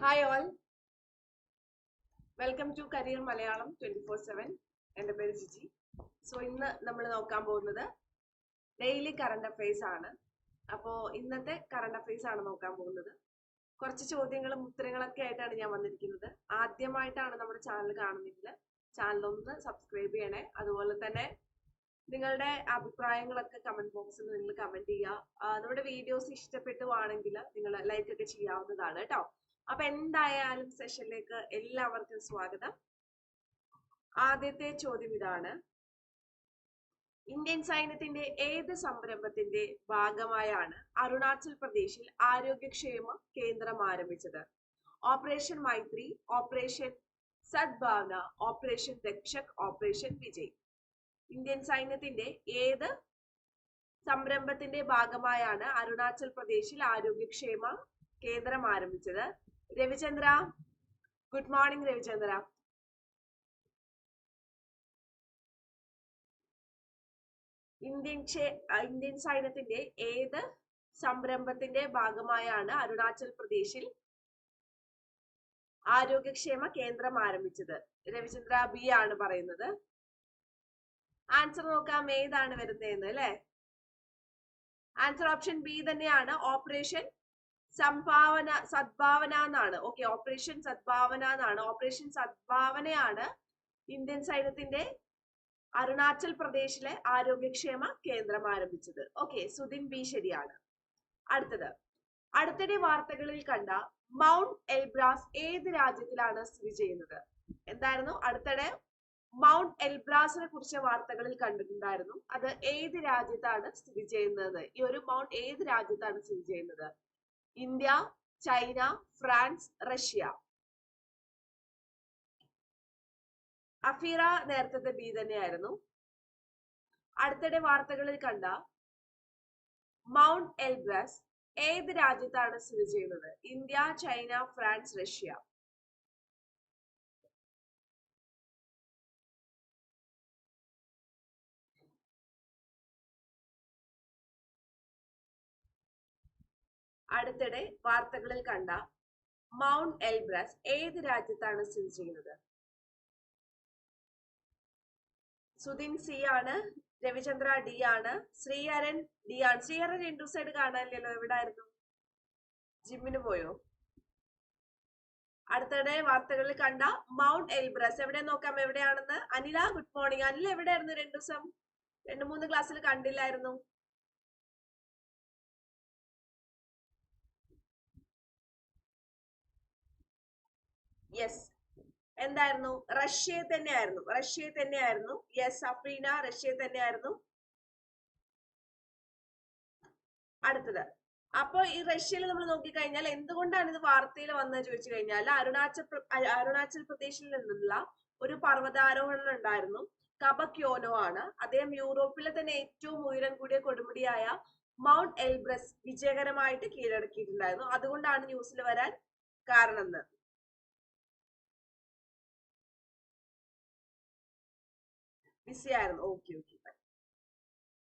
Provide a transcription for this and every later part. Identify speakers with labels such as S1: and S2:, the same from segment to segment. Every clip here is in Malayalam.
S1: Hi all welcome to career Malayalam twenty four seven എന്റെ പേര് ജിജി. സോ ഇന്ന് നമ്മൾ നോക്കാൻ പോകുന്നത് ഡെയിലി കറണ്ട് അഫയേഴ്സ് ആണ്. അപ്പോൾ ഇന്നത്തെ കറണ്ട് അഫയേഴ്സ് ആണ് നോക്കാൻ പോകുന്നത്. കുറച്ച് ചോദ്യങ്ങളും ഉത്തരങ്ങളൊക്കെ ആയിട്ടാണ് ഞാൻ വന്നിരിക്കുന്നത്. ആദ്യമായിട്ടാണ് നമ്മുടെ ചാനൽ കാണുന്നെങ്കിൽ ചാനൽ ഒന്ന് സബ്സ്ക്രൈബ് ചെയ്യണേ. അതുപോലെ തന്നെ നിങ്ങളുടെ അഭിപ്രായങ്ങളൊക്കെ കമന്റ് ബോക്സിൽ നിങ്ങൾ കമന്റ് ചെയ്യുക. നമ്മുടെ വീഡിയോസ് ഇഷ്ടപ്പെട്ടുവാണെങ്കിൽ നിങ്ങൾ ലൈക്ക് ഒക്കെ ചെയ്യാവുന്നതാണ് കേട്ടോ. അപ്പൊ എന്തായാലും സെഷനിലേക്ക് എല്ലാവർക്കും സ്വാഗതം. ആദ്യത്തെ ചോദ്യം ഇതാണ്. ഇന്ത്യൻ സൈന്യത്തിന്റെ ഏത് സംരംഭത്തിന്റെ ഭാഗമായാണ് അരുണാചൽ പ്രദേശിൽ ആരോഗ്യക്ഷേമ കേന്ദ്രം ആരംഭിച്ചത്? Operation Maitri operation Sadbhavana operation Rakshak operation Vijay Indian സൈന്യത്തിന്റെ ഏത് സംരംഭത്തിന്റെ ഭാഗമായാണ് അരുണാചൽ പ്രദേശിൽ ആരോഗ്യക്ഷേമ കേന്ദ്രം ആരംഭിച്ചത്? Ravichandra. Good morning Ravichandra. Indian Indian സൈന്യത്തിന്റെ ഏത് സംരംഭത്തിന്റെ ഭാഗമായാണ് അരുണാചൽ പ്രദേശിൽ ആരോഗ്യക്ഷേമ കേന്ദ്രം ആരംഭിച്ചത്? രവിചന്ദ്ര ബി ആണ് പറയുന്നത്. ആൻസർ നോക്കാം ഏതാണ് വരുന്നതെന്ന് അല്ലെ? ആൻസർ ഓപ്ഷൻ ബി തന്നെയാണ്. ഓപ്പറേഷൻ സംഭാവന സദ്ഭാവന എന്നാണ്. ഓക്കെ ഓപ്പറേഷൻ സദ്ഭാവന എന്നാണ്. ഓപ്പറേഷൻ സദ്ഭാവനയാണ് ഇന്ത്യൻ സൈന്യത്തിന്റെ അരുണാചൽ പ്രദേശിലെ ആരോഗ്യക്ഷേമ കേന്ദ്രം ആരംഭിച്ചത്. ഓക്കെ സുദിൻ ബി ശരിയാണ്. അടുത്തത്. അടുത്തിടെ വാർത്തകളിൽ കണ്ട മൗണ്ട് എൽബ്രാസ് ഏത് രാജ്യത്തിലാണ് സ്ഥിതി ചെയ്യുന്നത്? എന്തായിരുന്നു? അടുത്തിടെ മൗണ്ട് എൽബ്രാസിനെ കുറിച്ച് വാർത്തകളിൽ കണ്ടിട്ടുണ്ടായിരുന്നു. അത് ഏത് രാജ്യത്താണ് സ്ഥിതി ചെയ്യുന്നത്? ഈ ഒരു മൗണ്ട് ഏത് രാജ്യത്താണ് സ്ഥിതി ചെയ്യുന്നത്? India China France Russia. Afeera നേരത്തെ ബി തന്നെയായിരുന്നു. അടുത്തിടെ വാർത്തകളിൽ കണ്ട മൗണ്ട് എൽബ്രസ് ഏത് രാജ്യത്താണ് സ്ഥിതി ചെയ്യുന്നത്? India China France Russia. അടുത്തിടെ വാർത്തകളിൽ കണ്ട മൗണ്ട് എൽബ്രസ് ഏത് രാജ്യത്താണ് സ്ഥിതി ചെയ്യുന്നത്? സുദിൻ സി ആണ് രവിചന്ദ്ര ഡി ആണ് ശ്രീഹരൻ ഡി ആണ്. ശ്രീഹരൻ ഇൻഡു സൈഡ് കാണാനില്ലല്ലോ എവിടായിരുന്നു? ജിമ്മിന് പോയോ? അടുത്തിടെ വാർത്തകളിൽ കണ്ട മൗണ്ട് എൽബ്രസ് എവിടെ നോക്കാം എവിടെയാണെന്ന്? Anila good morning. അനിൽ എവിടെയായിരുന്നു രണ്ടു ദിവസം? രണ്ടു മൂന്ന് ക്ലാസ്സിൽ കണ്ടില്ലായിരുന്നു. യെസ് എന്തായിരുന്നു? റഷ്യയെ തന്നെയായിരുന്നു. റഷ്യയെ തന്നെയായിരുന്നു. യെസ് അഫ്രീന റഷ്യയെ തന്നെയായിരുന്നു. അടുത്തത്. അപ്പൊ ഈ റഷ്യയിൽ നമ്മൾ നോക്കിക്കഴിഞ്ഞാൽ എന്തുകൊണ്ടാണ് ഇത് വാർത്തയിൽ വന്നത് ചോദിച്ചു കഴിഞ്ഞാൽ അരുണാചൽ അരുണാചൽ പ്രദേശിൽ നിന്നുള്ള ഒരു പർവതാരോഹണം ഉണ്ടായിരുന്നു. കബക്യോനോ ആണ്. അദ്ദേഹം യൂറോപ്പിലെ തന്നെ ഏറ്റവും ഉയരം കൂടിയ കൊടുമുടിയായ മൗണ്ട് എൽബ്രസ് വിജയകരമായിട്ട് കീഴടക്കിയിട്ടുണ്ടായിരുന്നു. അതുകൊണ്ടാണ് ന്യൂസിൽ വരാൻ കാരണം എന്ന് ബിസി ആയിരുന്നു ഓക്കെ ഓക്കെ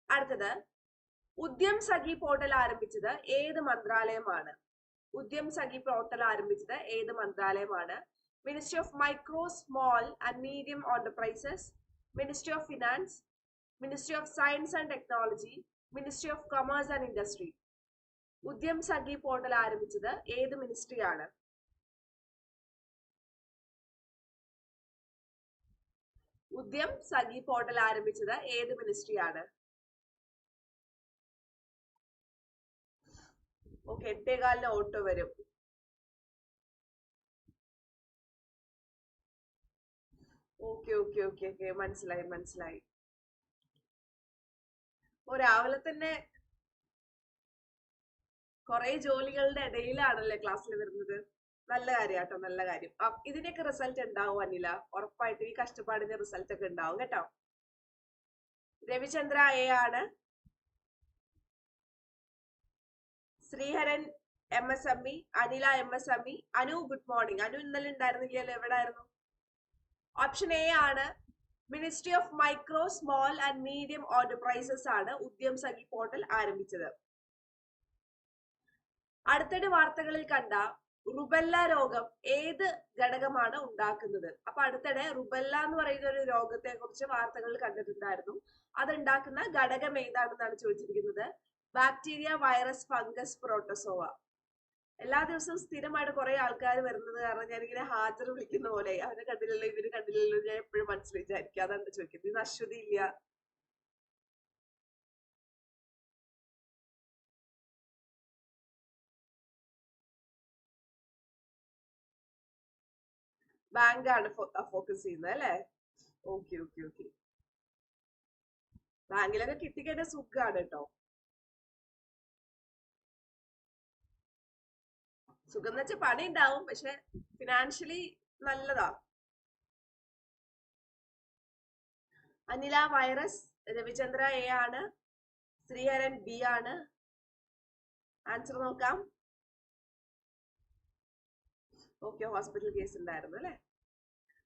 S1: അടുത്തത് ഉദ്യം സഖി പോർട്ടൽ ആരംഭിച്ചത് ഏത് മന്ത്രാലയമാണ്? ഉദ്യം സഖി പോർട്ടൽ ആരംഭിച്ചത് ഏത് മന്ത്രാലയമാണ്? Ministry of micro small and medium enterprises ministry of finance ministry of science and technology ministry of commerce and industry Udyam Sakhi portal ആരംഭിച്ചത് ഏത് മിനിസ്ട്രിയാണ് ഉദ്യം സഖി പോർട്ടൽ ആരംഭിച്ചത് ഏത് മിനിസ്ട്രിയാണ് ഓക്കെ എട്ടേകാലിന് ഓട്ടോ വരും. ഓക്കെ ഓക്കെ ഓക്കെ ഓക്കെ മനസ്സിലായി മനസ്സിലായി. ഓ രാവിലെ തന്നെ കുറെ ജോലികളുടെ ഇടയിലാണല്ലേ ക്ലാസ്സിൽ വരുന്നത്? നല്ല കാര്യം കേട്ടോ നല്ല കാര്യം. ഇതിനൊക്കെ റിസൾട്ട് ഉണ്ടാവും അനില? ഉറപ്പായിട്ടും ഈ കഷ്ടപ്പാടിന്റെ റിസൾട്ട് ഒക്കെ ഉണ്ടാവും കേട്ടോ. രവിചന്ദ്ര എ ആണ്. Sreeharan M S M E Anila M S M E Anu good morning Anu ഇന്നലെ ഉണ്ടായിരുന്നില്ലല്ലോ എവിടായിരുന്നു? ഓപ്ഷൻ എ ആണ്. Ministry of micro small and medium enterprises ആണ് ഉദ്യം സഖി പോർട്ടൽ ആരംഭിച്ചത്. അടുത്തിടെ വാർത്തകളിൽ കണ്ട റുബെല്ല രോഗം ഏത് ഘടകമാണ് ഉണ്ടാക്കുന്നത്? അപ്പൊ അടുത്തിടെ റുബെല്ല എന്ന് പറയുന്ന ഒരു രോഗത്തെ കുറിച്ച് വാർത്തകൾ കണ്ടിട്ടുണ്ടായിരുന്നു. അത് ഉണ്ടാക്കുന്ന ഘടകം ഏതാണെന്നാണ് ചോദിച്ചിരിക്കുന്നത്? Bacteria virus fungus protozoa. എല്ലാ ദിവസവും സ്ഥിരമായിട്ട് കുറെ ആൾക്കാർ വരുന്നത് കാരണം ഞാനിങ്ങനെ ഹാജർ വിളിക്കുന്ന പോലെ. അവരെ കണ്ടില്ലല്ലോ ഇവർ കണ്ടില്ലല്ലോ ഞാൻ എപ്പോഴും മനസ്സിൽ വിചാരിക്കും. അതാണ് ചോദിക്കുന്നത്? ഇന്ന് അശ്വതി ഇല്ല. ബാങ്ക് ആണ് ഫോക്കസ് ചെയ്യുന്നത് അല്ലേ? ഓക്കെ ഓക്കെ ഓക്കെ ബാങ്കിലൊക്കെ കിട്ടിക്കഴിഞ്ഞാൽ സുഖാണ് കേട്ടോ സുഖം എന്ന് വെച്ചാൽ പണി ഉണ്ടാവും പക്ഷെ ഫിനാൻഷ്യലി നല്ലതാ. അനില വൈറസ് രവിചന്ദ്ര എ ആണ്. ശ്രീഹരൻ ബി ആണ്. ആൻസർ നോക്കാം. ഓക്കെ ഹോസ്പിറ്റൽ കേസ് ഉണ്ടായിരുന്നു അല്ലെ?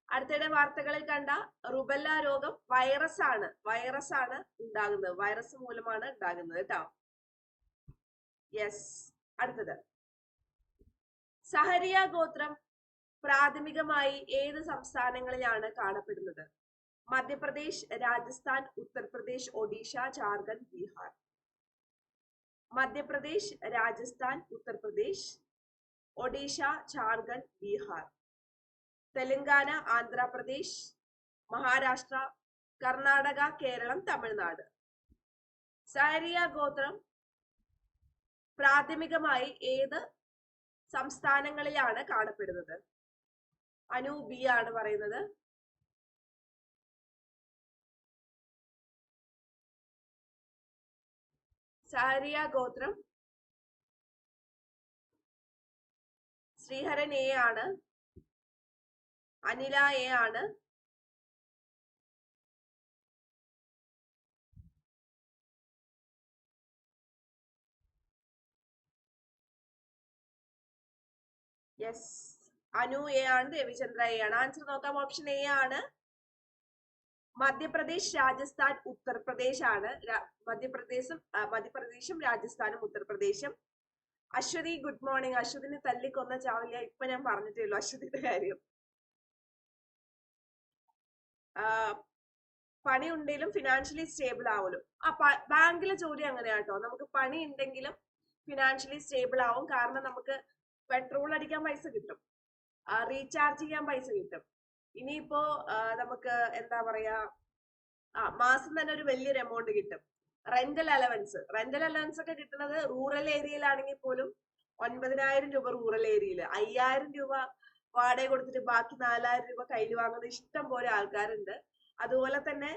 S1: അടുത്തിടെ വാർത്തകളിൽ കണ്ട റുബല്ല രോഗം വൈറസ് ആണ് വൈറസ് ആണ് ഉണ്ടാകുന്നത്. വൈറസ് മൂലമാണ് ഉണ്ടാകുന്നത് കേട്ടോ. യെസ് അടുത്തത്. സഹരിയ ഗോത്രം പ്രാഥമികമായി ഏത് സംസ്ഥാനങ്ങളിലാണ് കാണപ്പെടുന്നത്? മധ്യപ്രദേശ് രാജസ്ഥാൻ ഉത്തർപ്രദേശ് ഒഡീഷ ജാർഖണ്ഡ് ബീഹാർ. മധ്യപ്രദേശ് രാജസ്ഥാൻ ഉത്തർപ്രദേശ് ഒഡീഷ ജാർഖണ്ഡ് ബീഹാർ. തെലങ്കാന ആന്ധ്രാപ്രദേശ് മഹാരാഷ്ട്ര കർണാടക കേരളം തമിഴ്നാട്. സാരിയ ഗോത്രം പ്രാഥമികമായി ഏത് സംസ്ഥാനങ്ങളിലാണ് കാണപ്പെടുന്നത്? അനു ബി ആണ് പറയുന്നത്. സാരിയ ഗോത്രം ശ്രീഹരൻ എ ആണ്. അനില എ ആണ്. യെസ് അനു എ ആണ് രവിചന്ദ്ര എ ആണ്. ആൻസർ നോക്കാം. ഓപ്ഷൻ എ ആണ്. മധ്യപ്രദേശ് രാജസ്ഥാൻ ഉത്തർപ്രദേശ് ആണ്. മധ്യപ്രദേശും മധ്യപ്രദേശും രാജസ്ഥാനും ഉത്തർപ്രദേശും. അശ്വതി ഗുഡ് മോർണിംഗ് അശ്വതിനെ തല്ലിക്കൊന്ന ചാവില്ല ഇപ്പൊ ഞാൻ പറഞ്ഞിട്ടേ അശ്വതിയുടെ കാര്യം. പണി ഉണ്ടെങ്കിലും ഫിനാൻഷ്യലി സ്റ്റേബിൾ ആവുമല്ലോ ആ ബാങ്കിലെ ജോലി അങ്ങനെയാട്ടോ. നമുക്ക് പണി ഉണ്ടെങ്കിലും ഫിനാൻഷ്യലി സ്റ്റേബിൾ ആവും. കാരണം നമുക്ക് പെട്രോൾ അടിക്കാൻ പൈസ കിട്ടും. റീചാർജ് ചെയ്യാൻ പൈസ കിട്ടും. ഇനിയിപ്പോ നമുക്ക് എന്താ പറയാ ആ മാസം തന്നെ ഒരു വലിയൊരു എമൗണ്ട് കിട്ടും. റെന്റൽ അലവൻസ് റെന്റൽ അലവൻസ് ഒക്കെ കിട്ടുന്നത് റൂറൽ ഏരിയയിലാണെങ്കിൽ പോലും ഒൻപതിനായിരം രൂപ റൂറൽ ഏരിയയിൽ അയ്യായിരം രൂപ വാടക കൊടുത്തിട്ട് ബാക്കി നാലായിരം രൂപ കയ്യിൽ വാങ്ങുന്ന ഇഷ്ടം പോലെ ആൾക്കാരുണ്ട്. അതുപോലെ തന്നെ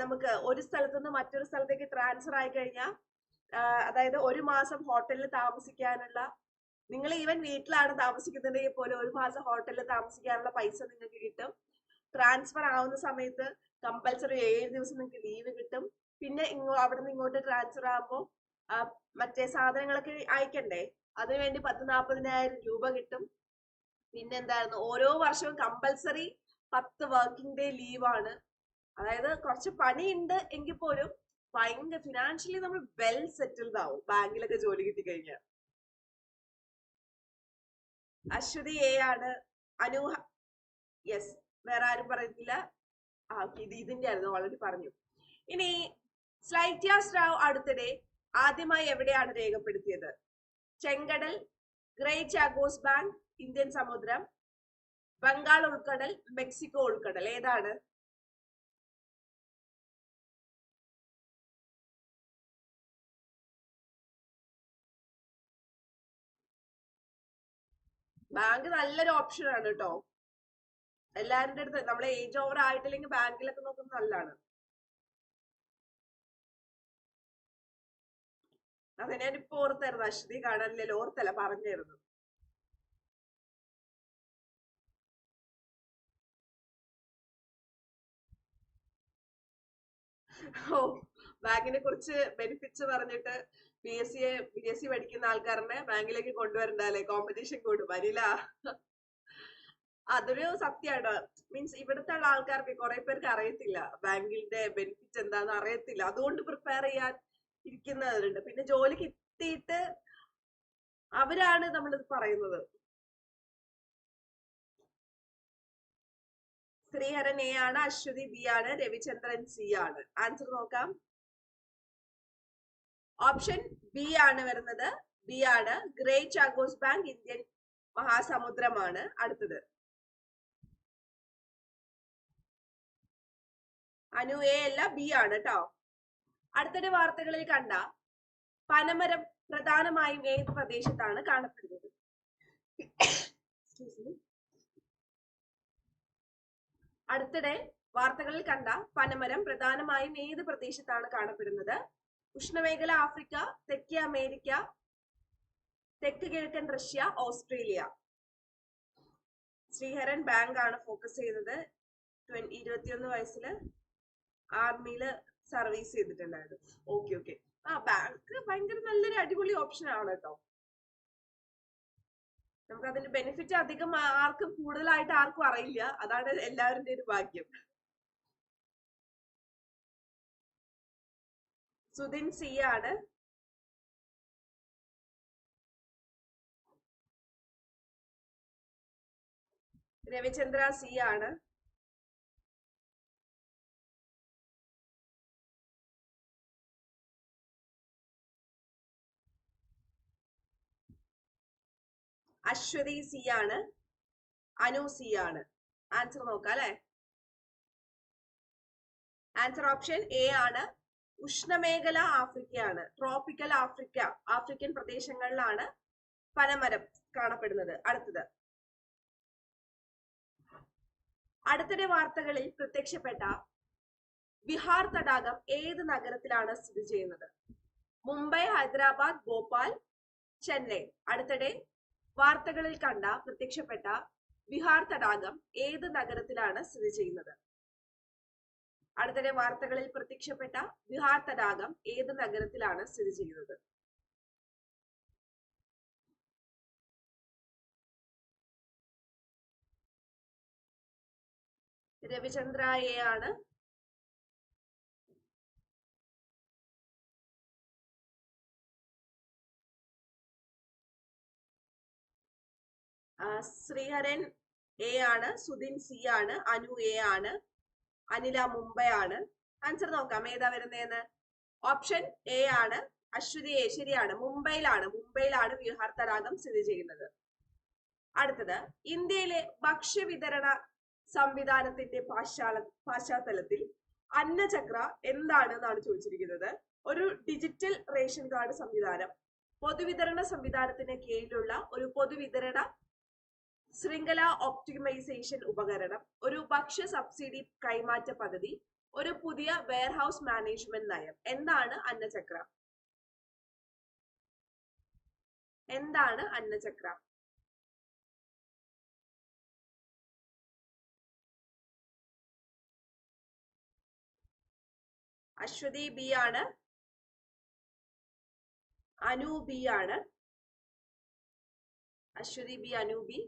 S1: നമുക്ക് ഒരു സ്ഥലത്തു നിന്ന് മറ്റൊരു സ്ഥലത്തേക്ക് ട്രാൻസ്ഫർ ആയി കഴിഞ്ഞാൽ അതായത് ഒരു മാസം ഹോട്ടലിൽ താമസിക്കാനുള്ള നിങ്ങൾ ഈവൻ വീട്ടിലാണ് താമസിക്കുന്നുണ്ടെങ്കിൽ പോലും ഒരു മാസം ഹോട്ടലിൽ താമസിക്കാനുള്ള പൈസ നിങ്ങൾക്ക് കിട്ടും. ട്രാൻസ്ഫർ ആവുന്ന സമയത്ത് കമ്പൽസറി ഏഴ് ദിവസം നിങ്ങൾക്ക് ലീവ് കിട്ടും. പിന്നെ ഇങ്ങോ അവിടെ നിന്ന് ഇങ്ങോട്ട് ട്രാൻസ്ഫർ ആകുമ്പോൾ മറ്റേ സാധനങ്ങളൊക്കെ അയക്കണ്ടേ? അതിനുവേണ്ടി പത്ത് നാൽപ്പതിനായിരം രൂപ കിട്ടും. പിന്നെ എന്തായിരുന്നു? ഓരോ വർഷവും കമ്പൽസറി പത്ത് വർക്കിംഗ് ഡേ ലീവാണ് അതായത് കുറച്ച് പണിയുണ്ട് എങ്കിൽ പോലും ഭയങ്കര ഫിനാൻഷ്യലി നമ്മൾ വെൽ സെറ്റിൽഡ് ആവും ബാങ്കിലൊക്കെ ജോലി കിട്ടി കഴിഞ്ഞാൽ അശ്വതി എ ആണ്. അനു യെസ് വേറെ ആരും പറയുന്നില്ല ആ ഇത് ഇതിന്റെ ആയിരുന്നു ഓൾറെഡി പറഞ്ഞു. ഇനി സ്ലൈറ്റ്യാസ് റാവ് അടുത്തിടെ ആദ്യമായി എവിടെയാണ് രേഖപ്പെടുത്തിയത്? ചെങ്കടൽ ഗ്രേറ്റ് ചാഗോസ് ബാങ്ക് ഇന്ത്യൻ സമുദ്രം ബംഗാൾ ഉൾക്കടൽ മെക്സിക്കോ ഉൾക്കടൽ ഏതാണ്? ബാങ്ക് നല്ലൊരു ഓപ്ഷൻ ആണ് കേട്ടോ എല്ലാവരുടെ അടുത്ത് നമ്മൾ ഏജ് ഓവർ ആയിട്ടില്ലെങ്കിൽ ബാങ്കിലൊക്കെ നോക്കുന്നത് നല്ലതാണ്. അതെ ഞാനിപ്പോ ഓർത്തായിരുന്നു അശ്വതി കാണാനില്ല ഓർത്തല്ല പറഞ്ഞായിരുന്നു ഓ ബാങ്കിനെ കുറിച്ച് ബെനിഫിറ്റ്സ് പറഞ്ഞിട്ട് B S C B S C പഠിക്കുന്ന ആൾക്കാരനെ ബാങ്കിലേക്ക് കൊണ്ടുവരണ്ടല്ലേ കോമ്പറ്റീഷൻ കൂടും വരില്ല അതൊരു സത്യമാണ് മീൻസ് ഇവിടുത്തെ ഉള്ള ആൾക്കാർക്ക് കുറെ പേർക്ക് അറിയത്തില്ല ബാങ്കിന്റെ ബെനിഫിറ്റ് എന്താന്ന് അറിയത്തില്ല. അതുകൊണ്ട് പ്രിപ്പയർ ചെയ്യാൻ ഇരിക്കുന്നവരുണ്ട്. പിന്നെ ജോലിക്ക് എത്തിയിട്ട് അവരാണ് നമ്മൾ പറയുന്നത്. ശ്രീഹരൻ എ ആണ് അശ്വതി ബി ആണ് രവിചന്ദ്രൻ സി ആണ്. ആൻസർ നോക്കാം. ഓപ്ഷൻ ബി ആണ് വരുന്നത്. ബി ആണ്. ഗ്രേറ്റ് ചാഗോസ് ബാങ്ക് ഇന്ത്യൻ മഹാസമുദ്രമാണ് അടുത്തത്. അനു എ അല്ല ബി ആണ് കേട്ടോ അടുത്തിടെ വാർത്തകളിൽ കണ്ട പനമരം പ്രധാനമായും ഏത് പ്രദേശത്താണ് കാണപ്പെടുന്നത്? അടുത്തിടെ വാർത്തകളിൽ കണ്ട പനമരം പ്രധാനമായും ഏത് പ്രദേശത്താണ് കാണപ്പെടുന്നത്? ഉഷ്ണമേഖല ആഫ്രിക്ക തെക്കേ അമേരിക്ക തെക്ക് കിഴക്കൻ റഷ്യ ഓസ്ട്രേലിയ. ശ്രീഹരൻ ബാങ്ക് ആണ് ഫോക്കസ് ചെയ്തത് ഇരുപത്തിയൊന്ന് വയസ്സിൽ ആർമിയിൽ സർവീസ് ചെയ്തിട്ടുണ്ടായിരുന്നു. ഓക്കെ ഓക്കെ ആ ബാങ്ക് ഭയങ്കര നല്ലൊരു അടിപൊളി ഓപ്ഷൻ ആണ് കേട്ടോ നമുക്ക് അതിന്റെ ബെനിഫിറ്റ് അധികം ആർക്കും കൂടുതലായിട്ട് ആർക്കും അറിയില്ല. അതാണ് എല്ലാവരുടെയും ഒരു ഭാഗ്യം. സുധിൻ സി ആണ്. രവിചന്ദ്ര സി ആണ്. അശ്വതി സി ആണ്. അനു സി ആണ്. ആൻസർ നോക്കാം അല്ലെ? ആൻസർ ഓപ്ഷൻ എ ആണ്. ഉഷ്ണമേഖല ആഫ്രിക്കയാണ്. ട്രോപ്പിക്കൽ ആഫ്രിക്ക ആഫ്രിക്കൻ പ്രദേശങ്ങളിലാണ് പനമരം കാണപ്പെടുന്നത്. അടുത്തത്. അടുത്തിടെ വാർത്തകളിൽ പ്രത്യക്ഷപ്പെട്ട ബിഹാർ തടാകം ഏത് നഗരത്തിലാണ് സ്ഥിതി ചെയ്യുന്നത്? മുംബൈ ഹൈദരാബാദ് ഭോപ്പാൽ ചെന്നൈ. അടുത്തിടെ വാർത്തകളിൽ കണ്ട പ്രത്യക്ഷപ്പെട്ട ബിഹാർ തടാകം ഏത് നഗരത്തിലാണ് സ്ഥിതി ചെയ്യുന്നത്? അടുത്തിടെ വാർത്തകളിൽ പ്രത്യക്ഷപ്പെട്ട ബിഹാർ തടാകം ഏത് നഗരത്തിലാണ് സ്ഥിതി ചെയ്യുന്നത്? രവിചന്ദ്ര ശ്രീഹരൻ എ ആണ് സുധിൻ സി ആണ് അനു എ ആണ് അനില മുംബൈ ആണ്. ആൻസർ നോക്കാം. ഏതാ വരുന്നതെന്ന് ഓപ്ഷൻ എ ആണ് അശ്വതി എ ശരിയാണ് മുംബൈയിലാണ്. മുംബൈയിലാണ് വിഹാർ തടാകം സ്ഥിതി ചെയ്യുന്നത്. അടുത്തത് ഇന്ത്യയിലെ ഭക്ഷ്യവിതരണ സംവിധാനത്തിന്റെ പാശ്ചാല പശ്ചാത്തലത്തിൽ അന്നചക്ര എന്താണ് എന്നാണ് ചോദിച്ചിരിക്കുന്നത്. ഒരു ഡിജിറ്റൽ റേഷൻ കാർഡ് സംവിധാനം. പൊതുവിതരണ സംവിധാനത്തിന് കീഴിലുള്ള ഒരു പൊതുവിതരണ ശൃംഖല ഒപ്റ്റിമൈസേഷൻ ഉപകരണം ഒരു ഭക്ഷ്യ സബ്സിഡി കൈമാറ്റ പദ്ധതി ഒരു പുതിയ വെയർഹൌസ് മാനേജ്മെന്റ് നയം. എന്താണ് അന്നചക്ര? എന്താണ് അന്നചക്ര? അശ്വതി ബി ആണ്. അനു ബി ആണ്. Aswathi B Anu B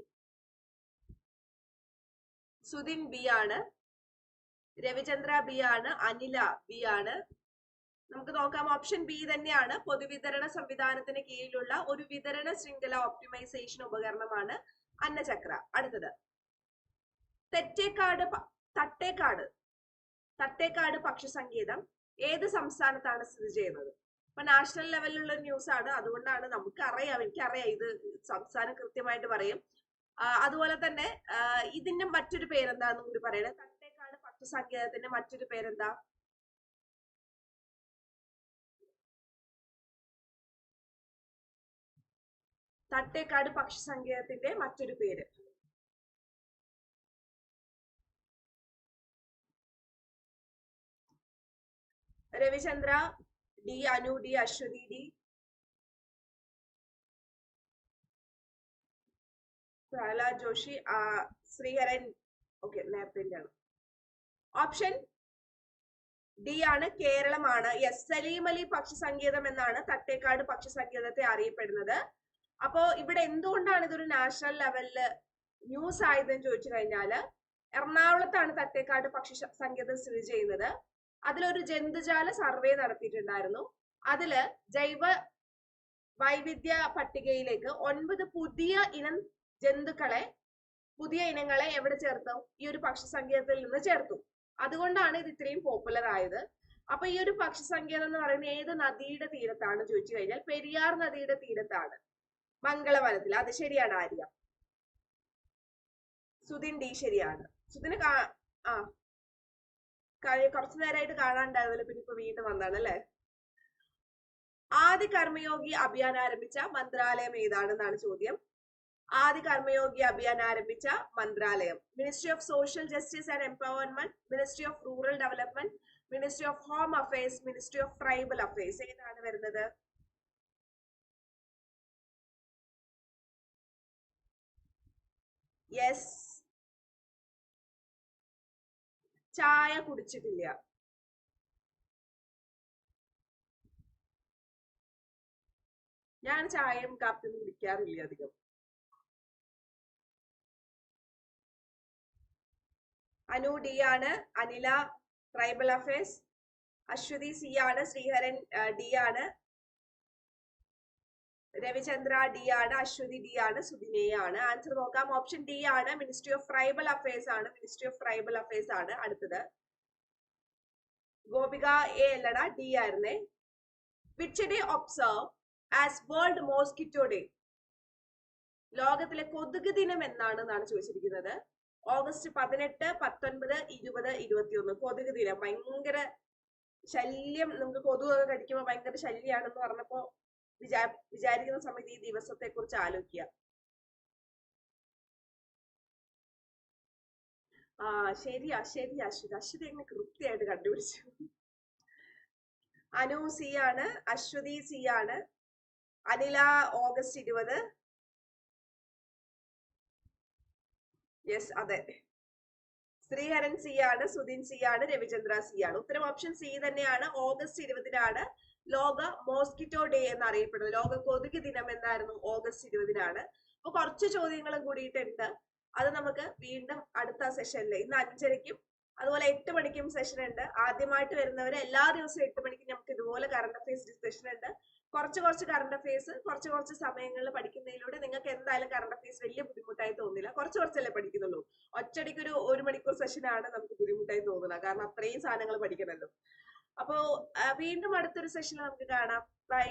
S1: Sudhin B ആണ്. രവിചന്ദ്ര ബി ആണ്. അനില ബി ആണ്. നമുക്ക് നോക്കാം. ഓപ്ഷൻ ബി തന്നെയാണ്. പൊതുവിതരണ സംവിധാനത്തിന് കീഴിലുള്ള ഒരു വിതരണ ശൃംഖല ഓപ്റ്റിമൈസേഷൻ ഉപകരണമാണ് അന്നചക്ര. അടുത്തത്. തെറ്റേക്കാട് തട്ടേക്കാട് തട്ടേക്കാട് പക്ഷിസങ്കേതം ഏത് സംസ്ഥാനത്താണ് സ്ഥിതി ചെയ്യുന്നത്? ഇപ്പൊ നാഷണൽ ലെവലിലുള്ള ന്യൂസ് ആണ്. അതുകൊണ്ടാണ് നമുക്ക് അറിയാം എനിക്കറിയാം ഇത് സംസ്ഥാനം കൃത്യമായിട്ട് പറയും. അതുപോലെ തന്നെ ഇതിന്റെ മറ്റൊരു പേരെന്താന്ന് കൂടി പറയണേ. തട്ടേക്കാട് പക്ഷിസങ്കേതത്തിന്റെ മറ്റൊരു പേരെന്താ? തട്ടേക്കാട് പക്ഷി സങ്കേതത്തിന്റെ മറ്റൊരു പേര്. Ravichandra D Anu D Aswathi D Prahlad Joshi Sreeharan okay നേരത്തെ ആണ്. ഓപ്ഷൻ ഡി ആണ് കേരളമാണ്. യെസ് സലീം അലി പക്ഷി സങ്കേതം എന്നാണ് തട്ടേക്കാട് പക്ഷി സങ്കേതത്തെ അറിയപ്പെടുന്നത്. അപ്പോ ഇവിടെ എന്തുകൊണ്ടാണ് ഇതൊരു നാഷണൽ ലെവലിൽ ന്യൂസ് ആയതെന്ന് ചോദിച്ചു കഴിഞ്ഞാൽ എറണാകുളത്താണ് തട്ടേക്കാട് പക്ഷി സങ്കേതം സ്ഥിതി ചെയ്യുന്നത്. അതിലൊരു ജന്തുജാല സർവേ നടത്തിയിട്ടുണ്ടായിരുന്നു. അതിൽ ജൈവ വൈവിധ്യ പട്ടികയിലേക്ക് ഒൻപത് പുതിയ ഇനം ജന്തുക്കളെ പുതിയ ഇനങ്ങളെ എവിടെ ചേർത്തു? ഈ ഒരു പക്ഷിസങ്കേതത്തിൽ നിന്ന് ചേർത്തു. അതുകൊണ്ടാണ് ഇത് ഇത്രയും പോപ്പുലർ ആയത്. അപ്പൊ ഈ ഒരു പക്ഷിസങ്കേതം എന്ന് പറയുന്നത് ഏത് നദിയുടെ തീരത്താണ് ചോദിച്ചു കഴിഞ്ഞാൽ പെരിയാർ നദിയുടെ തീരത്താണ്. മംഗളവനത്തിൽ. അത് ശരിയാണ് ആര്യ? സുധിൻ ഡി ശരിയാണ്. സുധിന് ആ. കഴി കുറച്ചു നേരമായിട്ട് കാണാണ്ടായിരുന്നല്ലോ പിന്നെ ഇപ്പൊ വീണ്ടും വന്നാണ് അല്ലെ? ആദ്യ കർമ്മയോഗി അഭിയാൻ ആരംഭിച്ച മന്ത്രാലയം ഏതാണെന്നാണ് ചോദ്യം. ആദ്യ കർമ്മയോഗി അഭിയാൻ ആരംഭിച്ച മന്ത്രാലയം. Ministry of social justice and empowerment ministry of rural development ministry of home affairs ministry of tribal affairs ഏതാണ് വരുന്നത്? യെസ് ചായ കുടിച്ചിട്ടില്ല. ഞാൻ ചായയും കാപ്പിയും കുടിക്കാറില്ല അധികം. അനു ഡി ആണ് Anila tribal affairs Aswathi C ആണ് ശ്രീഹരൻ ഡി ആണ്. രവിചന്ദ്ര ഡി ആണ് അശ്വതി ഡി ആണ് സുദിനെ ആണ്. ആൻസർ നോക്കാം. ഓപ്ഷൻ ഡി ആണ് മിനിസ്ട്രി ഓഫ് ട്രൈബൽ അഫയേഴ്സ് ആണ്. മിനിസ്ട്രി ഓഫ് ട്രൈബൽ അഫയേഴ്സ് ആണ് അടുത്തത്. ഗോപിക എ അല്ലട ഡി ആയിരുന്നേ. Which day observe as world mosquito day ലോകത്തിലെ കൊതുക് ദിനം എന്നാണ് എന്നാണ് ചോദിച്ചിരിക്കുന്നത്. ഓഗസ്റ്റ് പതിനെട്ട് പത്തൊൻപത് ഇരുപത് ഇരുപത്തിയൊന്ന്. കൊതുക് ദിനം ഭയങ്കര ശല്യം. നമുക്ക് കൊതുകൊക്കെ കടിക്കുമ്പോൾ ഭയങ്കര ശല്യാണെന്ന് പറഞ്ഞപ്പോ വിചാ വിചാരിക്കുന്ന സമയത്ത് ഈ ദിവസത്തെ കുറിച്ച് ആലോചിക്കുക. ആ ശരിയാ ശരി അശ്വതി. അശ്വതി എങ്ങനെ കൃത്യമായിട്ട് കണ്ടുപിടിച്ചു. അനു സി ആണ് അശ്വതി സി ആണ്. അനില ഓഗസ്റ്റ് ഇരുപത്. യെസ് അതെ. ശ്രീഹരൻ സി ആണ് സുധിൻ സി ആണ് രവിചന്ദ്ര സി ആണ് ഉത്തരം ഓപ്ഷൻ സി തന്നെയാണ്. ഓഗസ്റ്റ് ഇരുപതിനാണ് ലോക മോസ്കിറ്റോ ഡേ എന്ന് അറിയപ്പെടുന്നത് ലോക കൊതുക് ദിനം എന്നായിരുന്നു ഓഗസ്റ്റ് ഇരുപതിനാണ്. അപ്പൊ കുറച്ച് ചോദ്യങ്ങളും കൂടിയിട്ടുണ്ട്. അത് നമുക്ക് വീണ്ടും അടുത്ത സെഷനിൽ ഇന്ന് അഞ്ചരയ്ക്കും അതുപോലെ എട്ട് മണിക്കും സെഷൻ ഉണ്ട്. ആദ്യമായിട്ട് വരുന്നവര് എല്ലാ ദിവസവും എട്ട് മണിക്ക് നമുക്ക് ഇതുപോലെ കറണ്ട് അഫയേഴ്സ് ഡിസ്കഷൻ ഉണ്ട്. കുറച്ച് കുറച്ച് കറണ്ട് അഫയേഴ്സ് കുറച്ച് കുറച്ച് സമയങ്ങളിൽ പഠിക്കുന്നതിലൂടെ നിങ്ങൾക്ക് എന്തായാലും കറണ്ട് അഫയേഴ്സ് വലിയ ബുദ്ധിമുട്ടായി തോന്നില്ല. കുറച്ച് കുറച്ചല്ലേ പഠിക്കുന്നുള്ളൂ. ഒറ്റടിക്ക് ഒരു ഒരു മണിക്കൂർ സെഷനാണ് നമുക്ക് ബുദ്ധിമുട്ടായി തോന്നുന്നത്. കാരണം അത്രയും സാധനങ്ങൾ പഠിക്കണമല്ലോ. അപ്പോ വീണ്ടും അടുത്തൊരു സെഷനിൽ നമുക്ക് കാണാം. ബൈ